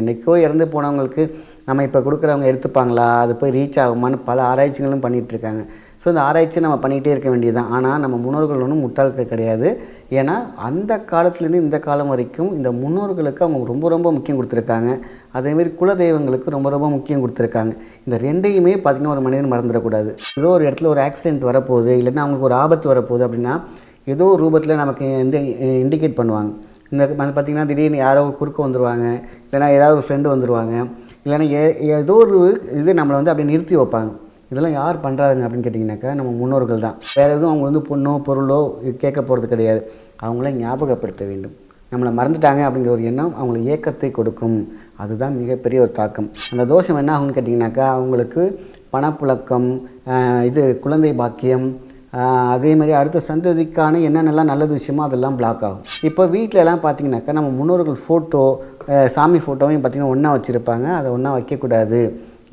என்றைக்கோ இறந்து போனவங்களுக்கு நம்ம இப்போ கொடுக்குறவங்க எடுத்துப்பாங்களா? அது போய் ரீச் ஆகுமான்னு பல ஆராய்ச்சிகளும் பண்ணிகிட்டு இருக்காங்க. ஸோ இந்த ஆராய்ச்சி நம்ம பண்ணிகிட்டே இருக்க வேண்டியதுதான். ஆனால் நம்ம முன்னோர்கள் ஒன்றும் முட்டாள்கள் கிடையாது. ஏன்னா அந்த காலத்துலேருந்து இந்த காலம் வரைக்கும் இந்த முன்னோர்களுக்கு அவங்க ரொம்ப ரொம்ப முக்கியம் கொடுத்துருக்காங்க. அதேமாரி குலதெய்வங்களுக்கு ரொம்ப ரொம்ப முக்கியம் கொடுத்துருக்காங்க. இந்த ரெண்டையுமே பார்த்திங்கன்னா ஒரு மனிதன் மறந்துடக்கூடாது. ஏதோ ஒரு இடத்துல ஒரு ஆக்சிடென்ட் வரப்போகுது இல்லைன்னா அவங்களுக்கு ஒரு ஆபத்து வரப்போகுது அப்படின்னா ஏதோ ஒரு ரூபத்தில் நமக்கு வந்து இண்டிகேட் பண்ணுவாங்க. இந்த பார்த்திங்கன்னா திடீர்னு யாரோ குறுக்க வந்துடுவாங்க இல்லைனா ஏதாவது ஒரு ஃப்ரெண்டு வந்துடுவாங்க இல்லைனா ஏ ஏதோ ஒரு இது நம்மளை வந்து அப்படியே நிறுத்தி வைப்பாங்க. இதெல்லாம் யார் பண்ணுறாங்க அப்படின்னு கேட்டிங்கனாக்கா நம்ம முன்னோர்கள் தான். வேறு எதுவும் அவங்க வந்து பொண்ணோ பொருளோ கேட்க போகிறது கிடையாது. அவங்கள ஞாபகப்படுத்த வேண்டும். நம்மளை மறந்துட்டாங்க அப்படிங்கிற ஒரு எண்ணம் அவங்களுக்கு ஏக்கத்தை கொடுக்கும். அதுதான் மிகப்பெரிய ஒரு தாக்கம். அந்த தோஷம் என்ன ஆகும்னு கேட்டிங்கனாக்கா அவங்களுக்கு பணப்புழக்கம் இது குழந்தை பாக்கியம் அதே மாதிரி அடுத்த சந்ததிக்கான என்னென்னலாம் நல்லது விஷயமோ அதெல்லாம் பிளாக் ஆகும். இப்போ வீட்டிலலாம் பார்த்தீங்கன்னாக்கா நம்ம முன்னோர்கள் ஃபோட்டோ சாமி ஃபோட்டோவையும் பார்த்திங்கன்னா ஒன்றா வச்சுருப்பாங்க. அதை ஒன்றா வைக்கக்கூடாது.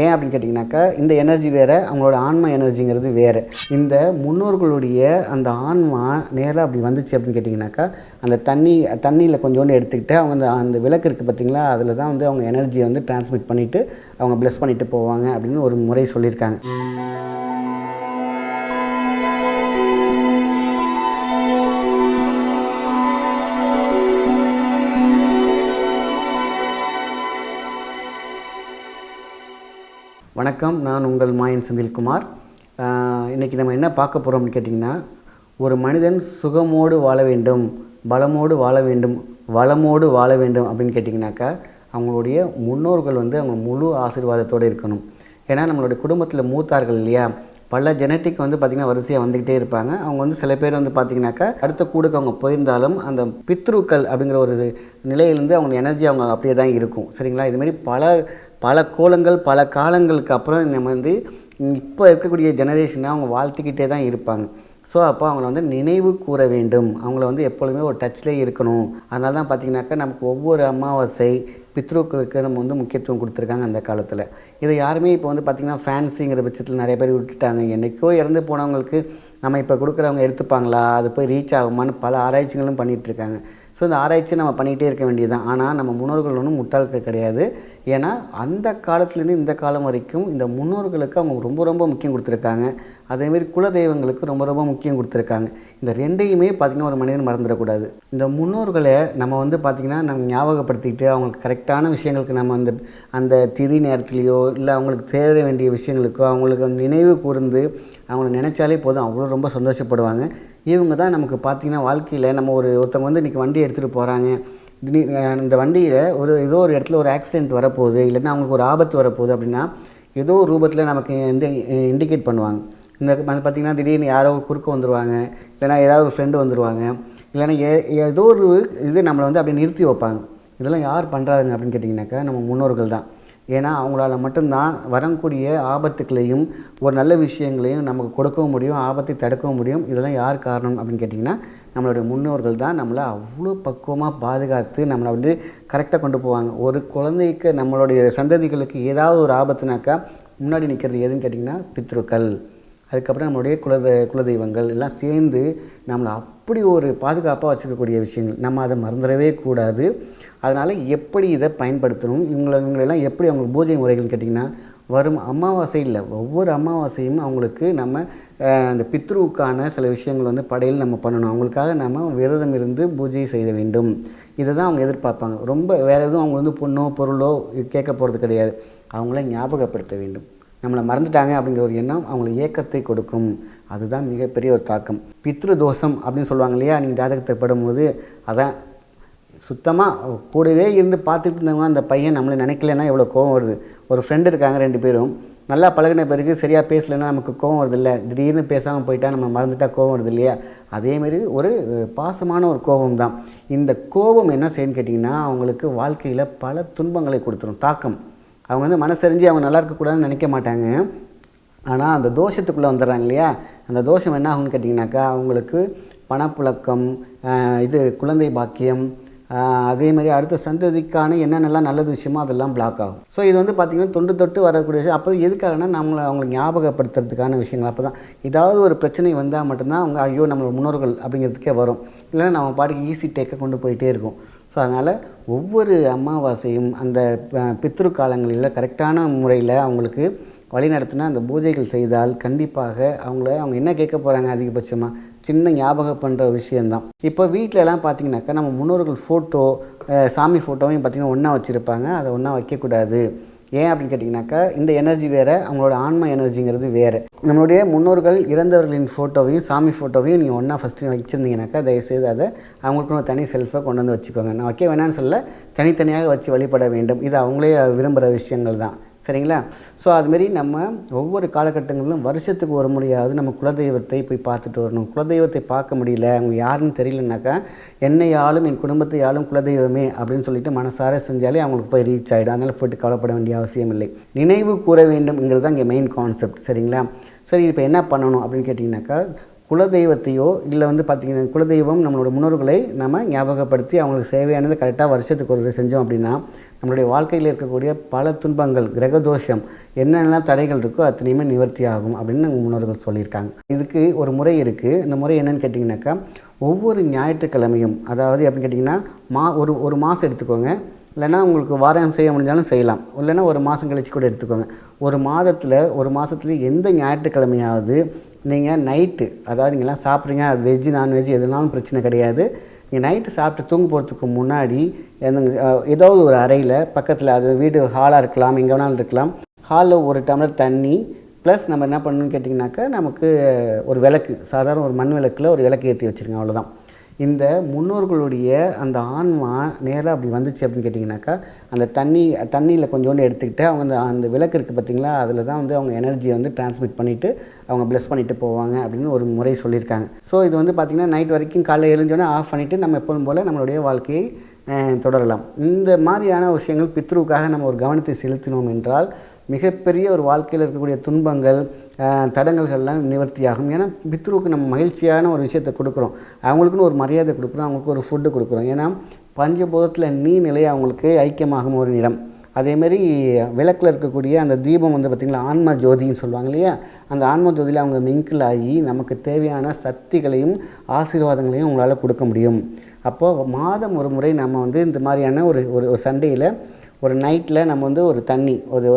ஏன் அப்படின்னு கேட்டிங்கனாக்கா இந்த எனர்ஜி வேறு அவங்களோட ஆன்மா எனர்ஜிங்கிறது வேறு. இந்த முன்னோர்களுடைய அந்த ஆன்மா நேராக அப்படி வந்துச்சு அப்படின்னு கேட்டிங்கனாக்கா அந்த தண்ணி தண்ணியில் கொஞ்சோண்டு எடுத்துக்கிட்டு அவங்க அந்த அந்த விளக்கு இருக்குது பார்த்தீங்களா அதில் தான் வந்து அவங்க எனர்ஜியை வந்து டிரான்ஸ்மிட் பண்ணிவிட்டு அவங்க ப்ளஸ் பண்ணிவிட்டு போவாங்க அப்படின்னு ஒரு முறை சொல்லியிருக்காங்க. வணக்கம். நான் உங்கள் மாயன் செந்தில்குமார். இன்றைக்கி நம்ம என்ன பார்க்க போகிறோம் அப்படின்னு கேட்டிங்கன்னா ஒரு மனிதன் சுகமோடு வாழ வேண்டும் பலமோடு வாழ வேண்டும் வளமோடு வாழ வேண்டும் அப்படின்னு கேட்டிங்கனாக்கா அவங்களுடைய முன்னோர்கள் வந்து அவங்க முழு ஆசீர்வாதத்தோடு இருக்கணும். ஏன்னா நம்மளுடைய குடும்பத்தில் மூத்தார்கள் இல்லையா? பல ஜெனட்டிக் வந்து பார்த்திங்கன்னா வரிசையாக வந்துக்கிட்டே இருப்பாங்க. அவங்க வந்து சில பேர் வந்து பார்த்திங்கனாக்கா அடுத்த கூடுக்கு அவங்க போயிருந்தாலும் அந்த பித்ருக்கள் அப்படிங்கிற ஒரு நிலையிலேருந்து அவங்க எனர்ஜி அவங்க அப்படியே தான் இருக்கும். சரிங்களா? இதுமாரி பல பல கோலங்கள் பல காலங்களுக்கு அப்புறம் நம்ம வந்து இப்போ இருக்கக்கூடிய ஜெனரேஷனை அவங்க வாழ்த்துக்கிட்டே தான் இருப்பாங்க. ஸோ அப்போ அவங்கள வந்து நினைவு கூற வேண்டும். அவங்கள வந்து எப்பொழுதுமே ஒரு டச்லேயே இருக்கணும். அதனால தான் பார்த்திங்கனாக்கா நமக்கு ஒவ்வொரு அமாவாசை பித்ருக்களுக்கு நம்ம வந்து முக்கியத்துவம் கொடுத்துருக்காங்க அந்த காலத்தில். இதை யாருமே இப்போ வந்து பார்த்திங்கன்னா ஃபேன்ஸிங்கிற பட்சத்தில் நிறைய பேர் விட்டுட்டாங்க. என்றைக்கோ இறந்து போனவங்களுக்கு நம்ம இப்போ கொடுக்குறவங்க எடுத்துப்பாங்களா? அது போய் ரீச் ஆகுமான்னு பல ஆராய்ச்சிகளும் பண்ணிகிட்டு இருக்காங்க. ஸோ இந்த ஆராய்ச்சி நம்ம பண்ணிகிட்டே இருக்க வேண்டியதுதான். ஆனால் நம்ம முன்னோர்கள் ஒன்றும் முட்டாள்கள் கிடையாது. ஏன்னா அந்த காலத்துலேருந்து இந்த காலம் வரைக்கும் இந்த முன்னோர்களுக்கு அவங்க ரொம்ப ரொம்ப முக்கியம் கொடுத்துருக்காங்க. அதேமாரி குலதெய்வங்களுக்கு ரொம்ப ரொம்ப முக்கியம் கொடுத்துருக்காங்க. இந்த ரெண்டையுமே பார்த்திங்கன்னா ஒரு மனிதன் மறந்துடக்கூடாது. இந்த முன்னோர்களை நம்ம வந்து பார்த்திங்கன்னா நம்ம ஞாபகப்படுத்திக்கிட்டு அவங்களுக்கு கரெக்டான விஷயங்களுக்கு நம்ம அந்த அந்த திதி நேரத்துலேயோ இல்லை அவங்களுக்கு தேட வேண்டிய விஷயங்களுக்கோ அவங்களுக்கு நினைவு கூர்ந்து அவங்கள நினச்சாலே போதும். அவ்வளோ ரொம்ப சந்தோஷப்படுவாங்க. இவங்க தான் நமக்கு பார்த்திங்கன்னா வாழ்க்கையில் நம்ம ஒரு ஒருத்தவங்க வந்து இன்றைக்கி வண்டி எடுத்துகிட்டு போகிறாங்க திடீர் இந்த வண்டியில் ஒரு ஏதோ ஒரு இடத்துல ஒரு ஆக்சிடென்ட் வரப்போகுது. இல்லைன்னா அவங்களுக்கு ஒரு ஆபத்து வரப்போகுது அப்படின்னா ஏதோ ஒரு ரூபத்தில் நமக்கு வந்து இண்டிகேட் பண்ணுவாங்க. இந்த பார்த்திங்கன்னா திடீர்னு யாரோ குறுக்க வந்துடுவாங்க இல்லைனா ஏதாவது ஒரு ஃப்ரெண்டு வந்துடுவாங்க இல்லைனா ஏ ஏதோ ஒரு இது நம்மளை வந்து அப்படியே நிறுத்தி வைப்பாங்க. இதெல்லாம் யார் பண்ணுறாங்க அப்படின்னு கேட்டிங்கனாக்கா நம்ம முன்னோர்கள் தான். ஏன்னா அவங்களால மட்டும்தான் வரக்கூடிய ஆபத்துக்களையும் ஒரு நல்ல விஷயங்களையும் நமக்கு கொடுக்கவும் முடியும் ஆபத்தை தடுக்கவும் முடியும். இதெல்லாம் யார் காரணம் அப்படின்னு கேட்டிங்கன்னா நம்மளுடைய முன்னோர்கள் தான் நம்மளை அவ்வளோ பக்குவமாக பாதுகாத்து நம்மளை வந்து கரெக்டாக கொண்டு போவாங்க. ஒரு குழந்தைக்கு நம்மளுடைய சந்ததிகளுக்கு ஏதாவது ஒரு ஆபத்துனாக்கா முன்னாடி நிற்கிறது எதுன்னு கேட்டிங்கன்னா பித்ருக்கள். அதுக்கப்புறம் நம்மளுடைய குலத குலதெய்வங்கள் எல்லாம் சேர்ந்து நம்மளை அப்படி ஒரு பாதுகாப்பாக வச்சுருக்கக்கூடிய விஷயங்கள். நம்ம அதை மறந்துடவே கூடாது. அதனால் எப்படி இதை பயன்படுத்தணும்? இவங்களை இவங்களெல்லாம் எப்படி அவங்க பூஜை முறைகள்னு கேட்டிங்கன்னா வரும் அமாவாசை இல்லை ஒவ்வொரு அமாவாசையும் அவங்களுக்கு நம்ம அந்த பித்ருவுக்கான சில விஷயங்கள் வந்து படையில் நம்ம பண்ணணும். அவங்களுக்காக நம்ம விரதம் இருந்து பூஜை செய்ய வேண்டும். இதை தான் அவங்க எதிர்பார்ப்பாங்க. ரொம்ப வேறு எதுவும் அவங்க வந்து பொண்ணோ பொருளோ கேட்க போகிறது கிடையாது. அவங்கள ஞாபகப்படுத்த வேண்டும். நம்மளை மறந்துட்டாங்க அப்படிங்கிற ஒரு எண்ணம் அவங்களுக்கு ஏக்கத்தை கொடுக்கும். அதுதான் மிகப்பெரிய ஒரு தாக்கம். பித்ரு தோஷம் அப்படின்னு சொல்லுவாங்க இல்லையா? நீங்கள் ஜாதகத்தை படும்போது அதான் சுத்தமாக கூடவே இருந்து பார்த்துட்டு இருந்தவங்க அந்த பையன் நம்மளை நினைக்கலன்னா எவ்வளோ கோவம் வருது. ஒரு ஃப்ரெண்டு இருக்காங்க ரெண்டு பேரும். நல்லா பழகின பிறகு சரியாக பேசலைன்னா நமக்கு கோவம் வருது இல்லை திடீர்னு பேசாமல் போயிட்டா நம்ம மறந்துட்டா கோவம் வருது இல்லையா? அதேமாரி ஒரு பாசமான ஒரு கோபம் தான். இந்த கோபம் என்ன செய்யன்னு கேட்டிங்கன்னா அவங்களுக்கு வாழ்க்கையில் பல துன்பங்களை கொடுத்துரும். தாக்கம். அவங்க வந்து மனசறிஞ்சு அவங்க நல்லா இருக்கக்கூடாதுன்னு நினைக்க மாட்டாங்க. ஆனால் அந்த தோஷத்துக்குள்ளே வந்துடுறாங்க இல்லையா? அந்த தோஷம் என்ன ஆகும்னு கேட்டிங்கனாக்கா அவங்களுக்கு பணப்புழக்கம் இது குழந்தை பாக்கியம் அதே மாதிரி அடுத்த சந்ததிக்கான என்னென்னலாம் நல்லது விஷயமோ அதெல்லாம் பிளாக் ஆகும். ஸோ இது வந்து பார்த்திங்கன்னா தொண்டு தொட்டு வரக்கூடிய விஷயம். அப்போ எதுக்காகனா நம்மளை அவங்களை ஞாபகப்படுத்துறதுக்கான விஷயங்கள். அப்போ தான் ஏதாவது ஒரு பிரச்சனை வந்தால் மட்டும்தான் அவங்க ஐயோ நம்மளோட முன்னோர்கள் அப்படிங்கிறதுக்கே வரும். இல்லைன்னா நம்ம பாட்டுக்கு ஈஸி டேக்கை கொண்டு போயிட்டே இருக்கும். ஸோ அதனால் ஒவ்வொரு அமாவாசையும் அந்த பித்ரு காலங்களில் கரெக்டான முறையில் அவங்களுக்கு வழி நடத்தினா அந்த பூஜைகள் செய்தால் கண்டிப்பாக அவங்கள அவங்க என்ன கேட்க போகிறாங்க அதிகபட்சமாக சின்ன ஞாபகம் பண்ணுற விஷயந்தான் இப்போ வீட்டிலலாம் எல்லாம் பார்த்தீங்கன்னாக்கா நம்ம முன்னோர்கள் ஃபோட்டோ சாமி ஃபோட்டோவையும் பார்த்திங்கன்னா ஒன்றா வச்சுருப்பாங்க. அதை ஒன்றா வைக்கக்கூடாது. ஏன் அப்படின்னு கேட்டிங்கனாக்கா இந்த எனர்ஜி வேறு அவங்களோட ஆன்ம எனர்ஜிங்கிறது வேறு. நம்மளுடைய முன்னோர்கள் இறந்தவர்களின் ஃபோட்டோவையும் சாமி ஃபோட்டோவையும் நீங்கள் ஒன்றா ஃபஸ்ட்டு வச்சுருந்தீங்கனாக்கா தயவுசெய்து அதை அவங்களுக்குன்னு ஒரு தனி செல்ஃபை கொண்டு வந்து வச்சுக்கோங்க. நான் வைக்க வேணாம்னு சொல்ல தனித்தனியாக வச்சு வழிபட வேண்டும். இது அவங்களே விரும்புகிற விஷயங்கள் தான். சரிங்களா? ஸோ அதுமாரி நம்ம ஒவ்வொரு காலகட்டங்களிலும் வருஷத்துக்கு ஒரு முறையாவது நம்ம குலதெய்வத்தை போய் பார்த்துட்டு வரணும். குலதெய்வத்தை பார்க்க முடியல அவங்க யாருன்னு தெரியலனாக்கா என்னையாலும் என் குடும்பத்தை ஆளும் குலதெய்வமே அப்படின்னு சொல்லிட்டு மனசார செஞ்சாலே அவங்களுக்கு போய் ரீச் ஆகிடும் அதனால் போயிட்டு கவலைப்பட வேண்டிய அவசியம் இல்லை. நினைவு கூற வேண்டும்ங்கிறது தான் இங்கே மெயின் கான்செப்ட் சரிங்களா? சரி இப்போ என்ன பண்ணணும் அப்படின்னு கேட்டிங்கனாக்கா குலதெய்வத்தையோ இல்லை வந்து பார்த்திங்கன்னா குலதெய்வம் நம்மளோட முன்னோர்களை நம்ம ஞாபகப்படுத்தி அவங்களுக்கு சேவையானது கரெக்டாக வருஷத்துக்கு ஒரு செஞ்சோம் அப்படின்னா நம்மளுடைய வாழ்க்கையில் இருக்கக்கூடிய பல துன்பங்கள் கிரகதோஷம் என்னென்னலாம் தடைகள் இருக்கோ அத்தனையுமே நிவர்த்தி ஆகும் அப்படின்னு நம்ம முன்னோர்கள் சொல்லியிருக்காங்க. இதுக்கு ஒரு முறை இருக்குது இந்த முறை என்னென்னு கேட்டிங்கனாக்கா ஒவ்வொரு ஞாயிற்றுக்கிழமையும் அதாவது அப்படின்னு கேட்டிங்கன்னா மா ஒரு ஒரு மாதம் எடுத்துக்கோங்க. இல்லைன்னா உங்களுக்கு வாரம் செய்ய முடிஞ்சாலும் செய்யலாம். இல்லைன்னா ஒரு மாதம் கழிச்சு கூட எடுத்துக்கோங்க. ஒரு மாதத்தில் ஒரு மாதத்துல எந்த ஞாயிற்றுக்கிழமையாவது நீங்கள் நைட்டு அதாவது நீங்கள்லாம் சாப்பிட்றீங்க அது வெஜ்ஜு நான்வெஜ் எதுனாலும் பிரச்சனை கிடையாது. நீங்கள் நைட்டு சாப்பிட்டு தூங்க போகிறதுக்கு முன்னாடி எந்த- ஏதாவது ஒரு அறையில் பக்கத்தில் அது வீடு ஹாலாக இருக்கலாம் எங்கே வேணாலும் இருக்கலாம் ஹாலில் ஒரு டம்ளர் தண்ணி ப்ளஸ் நம்ம என்ன பண்ணணும்னு கேட்டிங்கனாக்கா நமக்கு ஒரு விளக்கு சாதாரண ஒரு மண் விளக்கில் ஒரு விளக்கு ஏற்றி வச்சுருங்க அவ்வளோதான் இந்த முன்னோர்களுடைய அந்த ஆன்மா நேராக அப்படி வந்துச்சு அப்படின்னு கேட்டிங்கனாக்கா அந்த தண்ணி தண்ணியில் கொஞ்சோண்டு எடுத்துக்கிட்டு அவங்க அந்த அந்த விளக்கு இருக்குது பார்த்தீங்களா அதில் தான் வந்து அவங்க எனர்ஜியை வந்து டிரான்ஸ்மிட் பண்ணிவிட்டு அவங்க ப்ளஸ் பண்ணிவிட்டு போவாங்க அப்படின்னு ஒரு முறை சொல்லியிருக்காங்க. ஸோ இது வந்து பார்த்திங்கன்னா நைட் வரைக்கும் காலையில் எழுந்தோடனே ஆஃப் பண்ணிவிட்டு நம்ம எப்போதும் போல் நம்மளுடைய வாழ்க்கையை தொடரலாம். இந்த மாதிரியான விஷயங்கள் பித்ருவுக்காக நம்ம ஒரு கவனத்தை செலுத்தினோம் என்றால் மிகப்பெரிய ஒரு வாழ்க்கையில் இருக்கக்கூடிய துன்பங்கள் தடங்கல்கள்லாம் நிவர்த்தியாகும். ஏன்னா பித்ருவுக்கு நம்ம மகிழ்ச்சியான ஒரு விஷயத்தை கொடுக்குறோம். அவங்களுக்குன்னு ஒரு மரியாதை கொடுக்குறோம் அவங்களுக்கு ஒரு ஃபுட்டு கொடுக்குறோம். ஏன்னா பஞ்சபூதத்தில் நீ நிலை அவங்களுக்கு ஐக்கியமாகும் ஒரு இடம் அதேமாரி விளக்கில் இருக்கக்கூடிய அந்த தீபம் வந்து பார்த்திங்களா ஆன்ம ஜோதின்னு சொல்லுவாங்க இல்லையா? அந்த ஆன்ம ஜோதியில் அவங்க மிங்கிள் ஆகி நமக்கு தேவையான சக்திகளையும் ஆசீர்வாதங்களையும் உங்களால் கொடுக்க முடியும். அப்போது மாதம் ஒரு முறை நம்ம வந்து இந்த மாதிரியான ஒரு ஒரு சண்டையில் ஒரு நைட்டில் நம்ம வந்து ஒரு தண்ணி ஒரு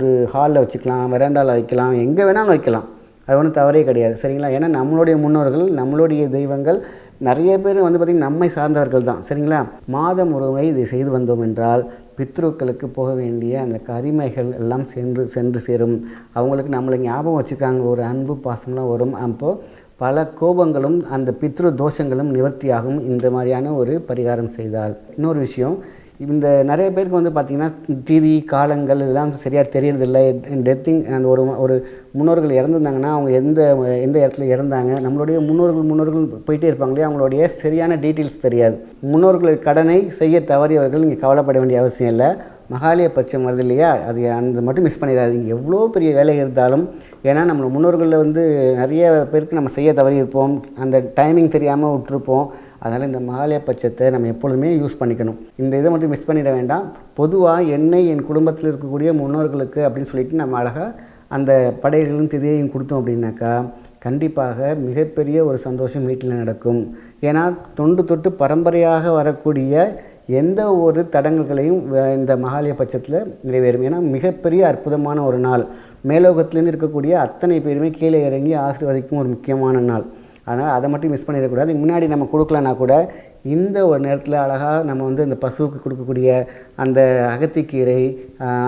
ஒரு- ஹாலில் வச்சுக்கலாம் வெராண்டாவில் வைக்கலாம் எங்கே வேணாலும் வைக்கலாம். அது ஒன்றும் தவறே கிடையாது சரிங்களா? ஏன்னா நம்மளுடைய முன்னோர்கள் நம்மளுடைய தெய்வங்கள் நிறைய பேர் வந்து பார்த்திங்கன்னா நம்மை சார்ந்தவர்கள் தான் சரிங்களா? மாதம் ஒரு முறை இதை செய்து வந்தோம் என்றால் பித்ருக்களுக்கு போக வேண்டிய அந்த கரிமைகள் எல்லாம் சென்று சென்று சேரும். அவங்களுக்கு நம்மளை ஞாபகம் வச்சுருக்காங்க ஒரு அன்பு பாசம்லாம் வரும். அப்போது பல கோபங்களும் அந்த பித்ரு தோஷங்களும் நிவர்த்தியாகும். இந்த மாதிரியான ஒரு பரிகாரம் செய்தால். இன்னொரு விஷயம் இந்த நிறைய பேருக்கு வந்து பார்த்திங்கன்னா திதி காலங்கள் எல்லாம் சரியாக தெரியறதில்ல. டெத்திங் அந்த ஒரு ஒரு முன்னோர்கள் இறந்துருந்தாங்கன்னா அவங்க எந்த எந்த இடத்துல இறந்தாங்க நம்மளுடைய முன்னோர்கள் முன்னோர்கள் போயிட்டே இருப்பாங்களே அவங்களுடைய சரியான டீட்டெயில்ஸ் தெரியாது. முன்னோர்கள் கடனை செய்ய தவறியவர்கள் நீங்கள் கவலைப்பட வேண்டிய அவசியம் இல்லை. மகாலய பட்சம் வருது இல்லையா? அது அந்த மட்டும் மிஸ் பண்ணிடாதீங்க. எவ்வளோ பெரிய வேலை இருந்தாலும் ஏன்னா நம்ம முன்னோர்களில் வந்து நிறைய பேருக்கு நம்ம செய்ய தவறியிருப்போம். அந்த டைமிங் தெரியாமல் விட்டுருப்போம். அதனால் இந்த மகாலய பட்சத்தை நம்ம எப்பொழுதுமே யூஸ் பண்ணிக்கணும். இந்த இதை மட்டும் மிஸ் பண்ணிட வேண்டாம். பொதுவாக என்னை என் குடும்பத்தில் இருக்கக்கூடிய முன்னோர்களுக்கு அப்படின்னு சொல்லிட்டு நம்ம அழகாக அந்த படைகளும் திதையையும் கொடுத்தோம் அப்படின்னாக்கா கண்டிப்பாக மிகப்பெரிய ஒரு சந்தோஷம் வீட்டில் நடக்கும். ஏன்னா தொண்டு தொட்டு பரம்பரையாக வரக்கூடிய எந்த ஒரு தடங்கல்களையும் இந்த மகாலய பட்சத்தில் நிறைவேறும். ஏன்னா மிகப்பெரிய அற்புதமான ஒரு நாள். மேலோகத்திலேருந்து இருக்கக்கூடிய அத்தனை பேருமே கீழே இறங்கி ஆசீர்வதிக்கும் ஒரு முக்கியமான நாள். அதனால் அதை மட்டும் மிஸ் பண்ணிடக்கூடாது. முன்னாடி நம்ம கொடுக்கலனா கூட இந்த ஒரு நேரத்தில் அழகாக நம்ம வந்து இந்த பசுவுக்கு கொடுக்கக்கூடிய அந்த அகத்திக்கீரை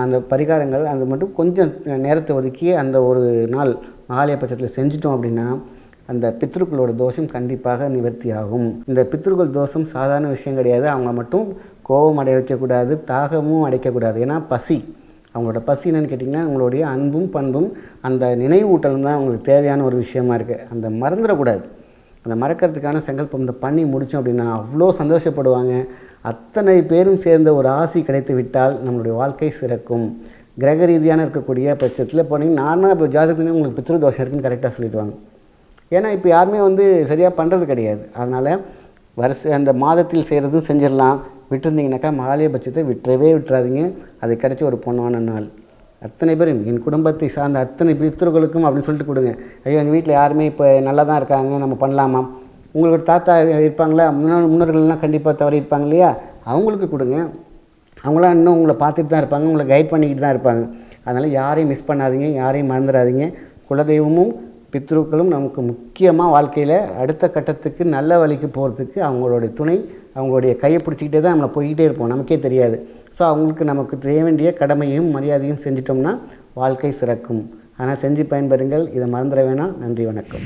அந்த பரிகாரங்கள் அது மட்டும் கொஞ்சம் நேரத்தை ஒதுக்கி அந்த ஒரு நாள் மகாலய பட்சத்தில் செஞ்சிட்டோம் அப்படின்னா அந்த பித்ருக்களோட தோஷம் கண்டிப்பாக நிவர்த்தி ஆகும் இந்த பித்ருக்கள் தோஷம் சாதாரண விஷயம் கிடையாது. அவங்கள மட்டும் கோபம் அடைய வைக்கக்கூடாது தாகமும் அடைக்கக்கூடாது. ஏன்னா பசி. அவங்களோட பசி என்னன்னு கேட்டிங்கன்னா அவங்களுடைய அன்பும் பண்பும் அந்த நினைவூட்டலும் தான் அவங்களுக்கு தேவையான ஒரு விஷயமா இருக்குது அந்த மறந்துடக்கூடாது. அந்த மறக்கிறதுக்கான சங்கல்பம் இந்த பண்ணி முடித்தோம் அப்படின்னா அவ்வளோ சந்தோஷப்படுவாங்க. அத்தனை பேரும் சேர்ந்த ஒரு ஆசி கிடைத்து விட்டால் நம்மளுடைய வாழ்க்கை சிறக்கும். கிரக ரீதியான இருக்கக்கூடிய பட்சத்தில் போனீங்கன்னா நார்மலாக இப்போ ஜாதகத்துலேயும் உங்களுக்கு பித்ரு தோஷம் இருக்குன்னு கரெக்டாக சொல்லிடுவாங்க. ஏன்னா இப்போ யாருமே வந்து சரியாக பண்ணுறது கிடையாது. அதனால் வருஷ அந்த மாதத்தில் செய்கிறதும் செஞ்சிடலாம். விட்டுருந்தீங்கனாக்கா மகாலய பட்சத்தை விட்டுறவே விட்டுறாதீங்க. அது கிடச்சி ஒரு பொண்ணான நாள். அத்தனை பேரும் என் குடும்பத்தை சார்ந்த அத்தனை பித்தர்களுக்கும் அப்படின்னு சொல்லிட்டு கொடுங்க. ஐயோ எங்கள் வீட்டில் யாருமே இப்போ நல்லா தான் இருக்காங்க நம்ம பண்ணலாமா? உங்களுக்கு தாத்தா இருப்பாங்களா? முன்னோர் முன்னோர்கள்லாம் கண்டிப்பாக தவறி இருப்பாங்க இல்லையா? அவங்களுக்கு கொடுங்க. அவங்களாம் இன்னும் உங்களை பார்த்துட்டு தான் இருப்பாங்க உங்களை கைட் பண்ணிக்கிட்டு தான் இருப்பாங்க. அதனால் யாரையும் மிஸ் பண்ணாதீங்க யாரையும் மறந்துடாதீங்க. குலதெய்வமும் பித்ருக்களும் நமக்கு முக்கியமாக வாழ்க்கையில் அடுத்த கட்டத்துக்கு நல்ல வழிக்கு போகிறதுக்கு அவங்களுடைய துணை அவங்களுடைய கையை பிடிச்சிக்கிட்டே தான் நம்மளை போய்கிட்டே இருப்போம். நமக்கே தெரியாது. ஸோ அவங்களுக்கு நமக்கு செய்ய வேண்டிய கடமையும் மரியாதையும் செஞ்சிட்டோம்னா வாழ்க்கை சிறக்கும். ஆனால் செஞ்சு பயன்பெறுங்கள். இதை மறந்துட வேணாம். நன்றி வணக்கம்.